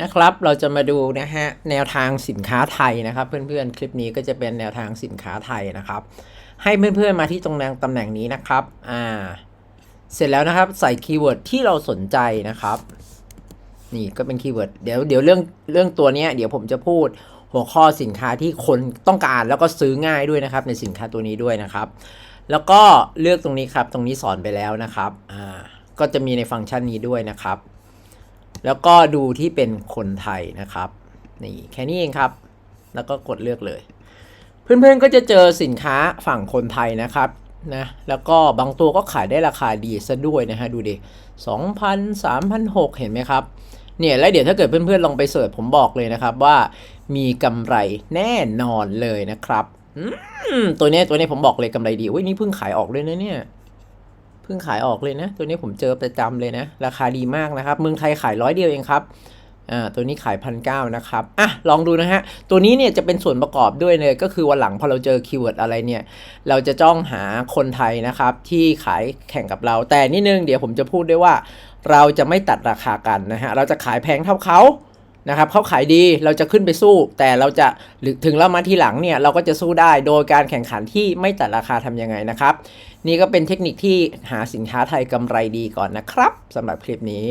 นะครับ เราจะมาดูนะฮะแนวทางสินค้าไทยนะครับ เพื่อนๆ คลิปนี้ก็จะเป็นแนวทางสินค้าไทยนะครับ ให้เพื่อนๆมาที่ตรงแนวตำแหน่งนี้นะครับอ่าเสร็จแล้วนะครับใส่คีย์เวิร์ดที่เราสนใจนะครับ นี่ก็เป็นคีย์เวิร์ดเดี๋ยวเดี๋ยวเรื่องเรื่องตัวนี้เดี๋ยวผมจะพูดหัวข้อสินค้าที่คนต้องการแล้วก็ซื้อง่ายด้วยนะครับ ในสินค้าตัวนี้ด้วยนะครับ แล้วก็เลือกตรงนี้ครับ ตรงนี้สอนไปแล้วนะครับอ่าก็จะมีในฟังก์ชันนี้ด้วยนะครับ แล้วก็ดูที่เป็นคนไทยนะครับนี่แค่นี้เองครับ แล้วก็กดเลือกเลย เพื่อนๆก็จะเจอสินค้าฝั่งคนไทยนะครับนะแล้วก็บางตัวก็ขายได้ราคาดีซะด้วยนะฮะดูดิ2,000 3,600เห็นไหมครับเนี่ยแล้วเดี๋ยวถ้าเกิดเพื่อนๆลองไปเสิร์ชผมบอกเลยนะครับว่ามีกำไรแน่นอนเลยนะครับอืมตัวนี้ตัวนี้ผมบอกเลยกำไรดีอุ้ยนี่เพิ่งขายออกเลยนะเนี่ย เพิ่งขายออกเลยนะ ตัวนี้ผมเจอประจำเลยนะ ราคาดีมากนะครับเมืองไทยขายร้อยเดียวเองครับอ่าตัวนี้ขายพันเก้านะครับอะลองดูนะฮะ ตัวนี้เนี่ยจะเป็นส่วนประกอบด้วยเลยก็คือวันหลังพอเราเจอคีย์เวิร์ดอะไรเนี่ย เราจะจ้องหาคนไทยนะครับ ที่ขายแข่งกับเรา แต่นิดนึงเดี๋ยวผมจะพูดด้วยว่า เราจะไม่ตัดราคากันนะฮะ เราจะขายแพงเท่าเขา นะครับเขาขายดีเราจะขึ้นไปสู้ แต่เราจะหรือถึงเรามาทีหลังเนี่ยเราก็จะสู้ได้โดยการแข่งขันที่ไม่ตัดราคาทำยังไงนะครับ นี่ก็เป็นเทคนิคที่หาสินค้าไทยกำไรดีก่อนนะครับสำหรับคลิปนี้